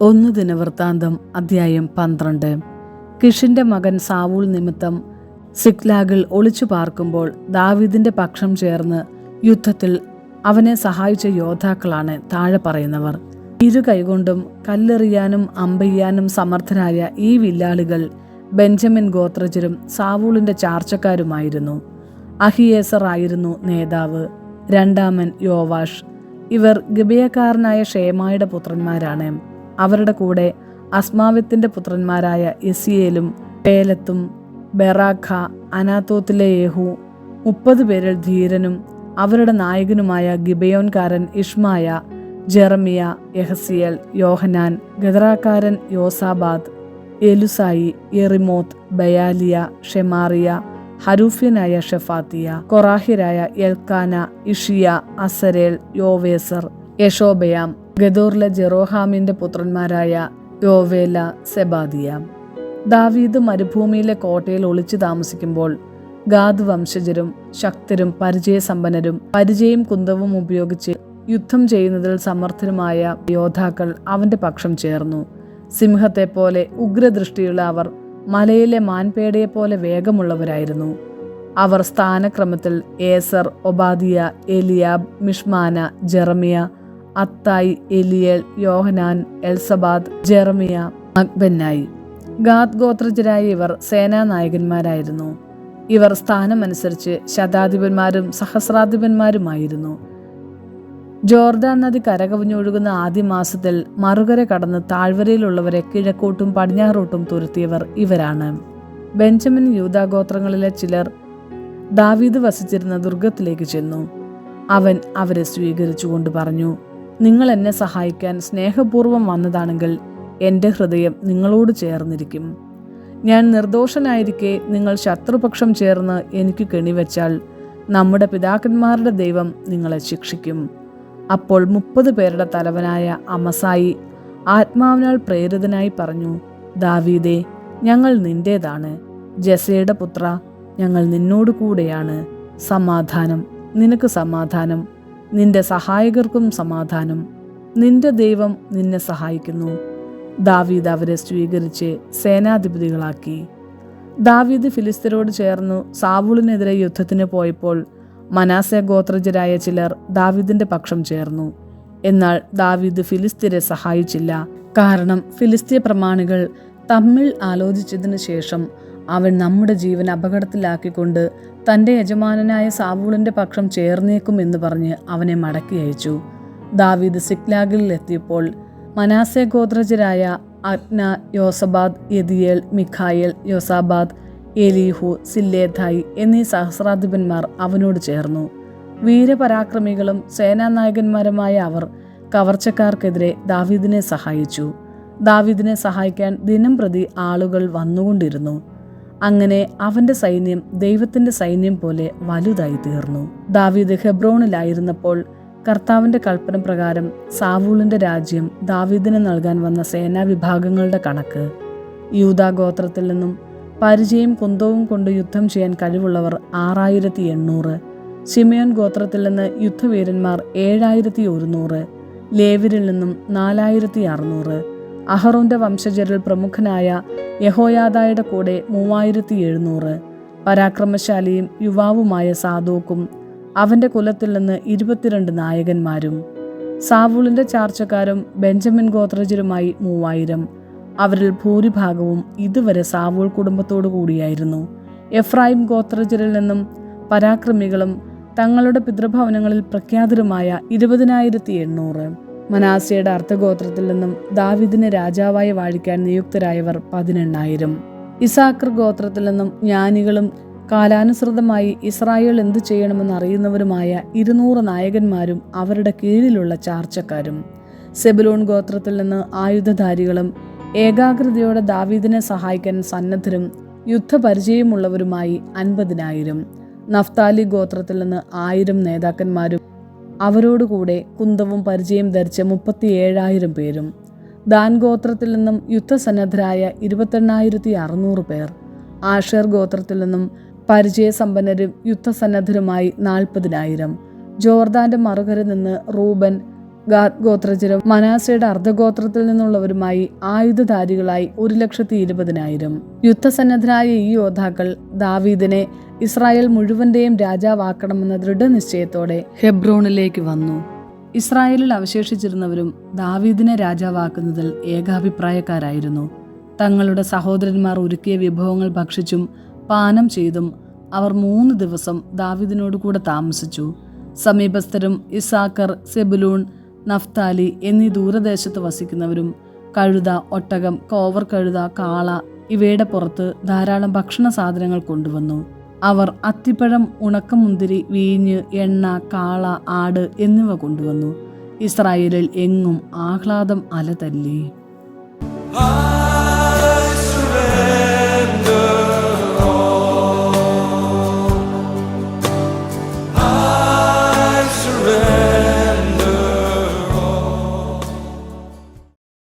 ഒന്ന് ദിനവൃത്താന്തം അധ്യായം പന്ത്രണ്ട്. കിഷിന്റെ മകൻ സാവൂൾ നിമിത്തം സിക്ലാഗിൽ ഒളിച്ചു പാർക്കുമ്പോൾ ദാവീദിന്റെ പക്ഷം ചേർന്ന് യുദ്ധത്തിൽ അവനെ സഹായിച്ച യോദ്ധാക്കളാണ് താഴെ പറയുന്നവർ. ഇരു കൈകൊണ്ടും കല്ലെറിയാനും അമ്പെയ്യാനും സമർത്ഥരായ ഈ വില്ലാളികൾ ബെഞ്ചമിൻ ഗോത്രജരും സാവൂളിന്റെ ചാർച്ചക്കാരുമായിരുന്നു. അഹിയേസർ ആയിരുന്നു നേതാവ് രണ്ടാമൻ യോവാഷ്. ഇവർ ഗബിയക്കാരനായ ഷേമായുടെ പുത്രന്മാരാണ്. അവരുടെ കൂടെ അസ്മാവിത്തിന്റെ പുത്രന്മാരായ എസിയേലും പേലത്തും ബെറാഖ അനാത്തോത്തിലെ യേഹു മുപ്പത് പേരിൽ ധീരനും അവരുടെ നായകനുമായ ഗിബയോൻകാരൻ Ishmaiah Jeremiah Jahaziel Johanan ഗദറാക്കാരൻ Jozabad Eluzai Jerimoth Bealiah Shemariah ഹരൂഫ്യനായ Shephatiah കൊറാഹിരായ Elkanah Isshiah Azareel Joezer Jashobeam ഗദോറിലെ ജെറോഹാമിന്റെ പുത്രന്മാരായ യോവേല സെബാദിയ. ദാവീദ് മരുഭൂമിയിലെ കോട്ടയിൽ ഒളിച്ചു താമസിക്കുമ്പോൾ ഗാദ് വംശജരും ശക്തരും പരിചയസമ്പന്നരും പരിചയം കുന്തവും ഉപയോഗിച്ച് യുദ്ധം ചെയ്യുന്നതിൽ സമർത്ഥനുമായ യോദ്ധാക്കൾ അവന്റെ പക്ഷം ചേർന്നു. സിംഹത്തെ പോലെ ഉഗ്രദൃഷ്ടിയുള്ള അവർ മലയിലെ മാൻപേടയെ പോലെ വേഗമുള്ളവരായിരുന്നു. അവർ സ്ഥാനക്രമത്തിൽ Ezer Obadiah Eliab Mishmannah Jeremiah Attai Eliel Johanan Elzabad Jeremiah അക്ബന്നായി Gad ഗോത്രജരായ ഇവർ സേനാനായകന്മാരായിരുന്നു. ഇവർ സ്ഥാനമനുസരിച്ച് ശതാധിപന്മാരും സഹസ്രാധിപന്മാരുമായിരുന്നു. ജോർദാൻ നദി കരകവിഞ്ഞൊഴുകുന്ന ആദ്യ മാസത്തിൽ മറുകര കടന്ന് താഴ്വരയിലുള്ളവരെ കിഴക്കോട്ടും പടിഞ്ഞാറോട്ടും തുരത്തിയവർ ഇവരാണ്. ബെഞ്ചമിൻ യൂതാഗോത്രങ്ങളിലെ ചിലർ ദാവീദ് വസിച്ചിരുന്ന ദുർഗത്തിലേക്ക് ചെന്നു. അവൻ അവരെ സ്വീകരിച്ചുകൊണ്ട് പറഞ്ഞു നിങ്ങൾ എന്നെ സഹായിക്കാൻ സ്നേഹപൂർവം വന്നതാണെങ്കിൽ എന്റെ ഹൃദയം നിങ്ങളോട് ചേർന്നിരിക്കും. ഞാൻ നിർദോഷനായിരിക്കെ നിങ്ങൾ ശത്രുപക്ഷം ചേർന്ന് എനിക്ക് കെണിവെച്ചാൽ നമ്മുടെ പിതാക്കന്മാരുടെ ദൈവം നിങ്ങളെ ശിക്ഷിക്കും. അപ്പോൾ മുപ്പത് പേരുടെ തലവനായ അമസായി ആത്മാവിനാൽ പ്രേരിതനായി പറഞ്ഞു ദാവീദേ ഞങ്ങൾ നിന്റേതാണ്. ജസയുടെ പുത്ര ഞങ്ങൾ നിന്നോട് കൂടെയാണ് സമാധാനം നിനക്ക് സമാധാനം. നിന്റെ സഹായകർക്കും സമാധാനം. നിന്റെ ദൈവം നിന്നെ സഹായിക്കുന്നു. ദാവീദ് അവരെ സ്വീകരിച്ച് സേനാധിപതികളാക്കി. ദാവീദ് ഫിലിസ്തരോട് ചേർന്നു സാവൂളിനെതിരെ യുദ്ധത്തിന് പോയപ്പോൾ മനാസെ ഗോത്രജരായ ചിലർ ദാവീദിന്റെ പക്ഷം ചേർന്നു. എന്നാൽ ദാവീദ് ഫിലിസ്തീരെ സഹായിച്ചില്ല. കാരണം ഫിലിസ്തീയ പ്രമാണികൾ തമ്മിൽ ആലോചിച്ചതിനു ശേഷം അവൻ നമ്മുടെ ജീവൻ അപകടത്തിലാക്കിക്കൊണ്ട് തന്റെ യജമാനനായ സാവൂളിന്റെ പക്ഷം ചേർന്നേക്കും എന്ന് പറഞ്ഞ് അവനെ മടക്കി അയച്ചു. ദാവീദ് സിക്ലാഗിൽ എത്തിയപ്പോൾ മനാസെ ഗോത്രജരായ Agna Jozabad Jediael Michael Jozabad Elihu Zilthai എന്നീ സഹസ്രാധിപന്മാർ അവനോട് ചേർന്നു. വീരപരാക്രമികളും സേനാനായകന്മാരുമായ അവർ കവർച്ചക്കാർക്കെതിരെ ദാവീദിനെ സഹായിച്ചു. ദാവീദിനെ സഹായിക്കാൻ ദിനം പ്രതി ആളുകൾ വന്നുകൊണ്ടിരുന്നു. അങ്ങനെ അവന്റെ സൈന്യം ദൈവത്തിന്റെ സൈന്യം പോലെ വലുതായി തീർന്നു ദാവീദ് ഹെബ്രോണിലായിരുന്നപ്പോൾ കർത്താവിന്റെ കൽപ്പന പ്രകാരം സാവൂളിന്റെ രാജ്യം ദാവീദിന് നൽകാൻ വന്ന സേനാ വിഭാഗങ്ങളുടെ കണക്ക്. യൂതാ ഗോത്രത്തിൽ നിന്നും പരിചയം കുന്തവും കൊണ്ട് യുദ്ധം ചെയ്യാൻ കഴിവുള്ളവർ ആറായിരത്തി എണ്ണൂറ് സിമയോൻ ഗോത്രത്തിൽ നിന്ന് യുദ്ധവീരന്മാർ ഏഴായിരത്തി ഒരുന്നൂറ് ലേവിരിൽ നിന്നും നാലായിരത്തി അറുന്നൂറ് അഹറോന്റെ വംശജരിൽ പ്രമുഖനായ യഹോയാദായുടെ കൂടെ മൂവായിരത്തി എഴുന്നൂറ് പരാക്രമശാലിയും യുവാവുമായ സാദോക്കും അവന്റെ കുലത്തിൽ നിന്ന് ഇരുപത്തിരണ്ട് നായകന്മാരും. സാവൂളിന്റെ ചാർച്ചക്കാരും ബെഞ്ചമിൻ ഗോത്രജരുമായി മൂവായിരം. അവരിൽ ഭൂരിഭാഗവും ഇതുവരെ സാവൂൾ കുടുംബത്തോടു കൂടിയായിരുന്നു. എഫ്രായിം ഗോത്രജരിൽ നിന്നും പരാക്രമികളും തങ്ങളുടെ പിതൃഭവനങ്ങളിൽ പ്രഖ്യാതരുമായ ഇരുപതിനായിരത്തി എണ്ണൂറ് മനാസയുടെ അർത്ഥഗോത്രത്തിൽ നിന്നും ദാവിദിനെ രാജാവായി വാഴിക്കാൻ നിയുക്തരായവർ പതിനെണ്ണായിരം. ഇസാക്കർ ഗോത്രത്തിൽ നിന്നും ജ്ഞാനികളും കാലാനുസൃതമായി ഇസ്രായേൽ എന്തു ചെയ്യണമെന്ന് അറിയുന്നവരുമായ ഇരുന്നൂറ് നായകന്മാരും അവരുടെ കീഴിലുള്ള ചാർച്ചക്കാരും. സെബുലോൺ ഗോത്രത്തിൽ നിന്ന് ആയുധധാരികളും ഏകാഗ്രതയോടെ ദാവീദിനെ സഹായിക്കാൻ സന്നദ്ധരും യുദ്ധപരിചയമുള്ളവരുമായി അൻപതിനായിരം. നഫ്താലി ഗോത്രത്തിൽ നിന്ന് ആയിരം നേതാക്കന്മാരും അവരോടുകൂടെ കുന്തവും പരിചയം ധരിച്ച മുപ്പത്തിയേഴായിരം പേരും. ദാൻ ഗോത്രത്തിൽ നിന്നും യുദ്ധസന്നദ്ധരായ ഇരുപത്തെണ്ണായിരത്തി അറുന്നൂറ് പേർ. ആഷേർ ഗോത്രത്തിൽ നിന്നും പരിചയസമ്പന്നരും യുദ്ധസന്നദ്ധരുമായി നാൽപ്പതിനായിരം. ജോർദാന്റെ മറുകര നിന്ന് റൂബൻ ഗാദ് ഗോത്രജരും മനാസയുടെ അർദ്ധഗോത്രത്തിൽ നിന്നുള്ളവരുമായി ആയുധധാരികളായി ഒരു ലക്ഷത്തി ഇരുപതിനായിരം യുദ്ധസന്നദ്ധരായ ഈ യോദ്ധാക്കൾ ദാവീദിനെ ഇസ്രായേൽ മുഴുവന്റെയും രാജാവാക്കണമെന്ന ദൃഢനിശ്ചയത്തോടെ ഹെബ്രോണിലേക്ക് വന്നു. ഇസ്രായേലിൽ അവശേഷിച്ചിരുന്നവരും ദാവീദിനെ രാജാവാക്കുന്നതിൽ ഏകാഭിപ്രായക്കാരായിരുന്നു. തങ്ങളുടെ സഹോദരന്മാർ ഒരുക്കിയ വിഭവങ്ങൾ ഭക്ഷിച്ചും പാനം ചെയ്തും അവർ മൂന്ന് ദിവസം ദാവീദിനോട് കൂടെ താമസിച്ചു. സമീപസ്ഥരും ഇസാക്കർ സെബുലൂൺ നഫ്താലി എന്നീ ദൂരദേശത്ത് വസിക്കുന്നവരും കഴുത ഒട്ടകം കോവർ കഴുത കാള ഇവയുടെ പുറത്ത് ധാരാളം ഭക്ഷണ സാധനങ്ങൾ കൊണ്ടുവന്നു. അവർ അത്തിപ്പഴം ഉണക്കമുന്തിരി വീഞ്ഞ് എണ്ണ കാള ആട് എന്നിവ കൊണ്ടുവന്നു. ഇസ്രായേലിൽ എങ്ങും ആഹ്ലാദം അലതല്ലി?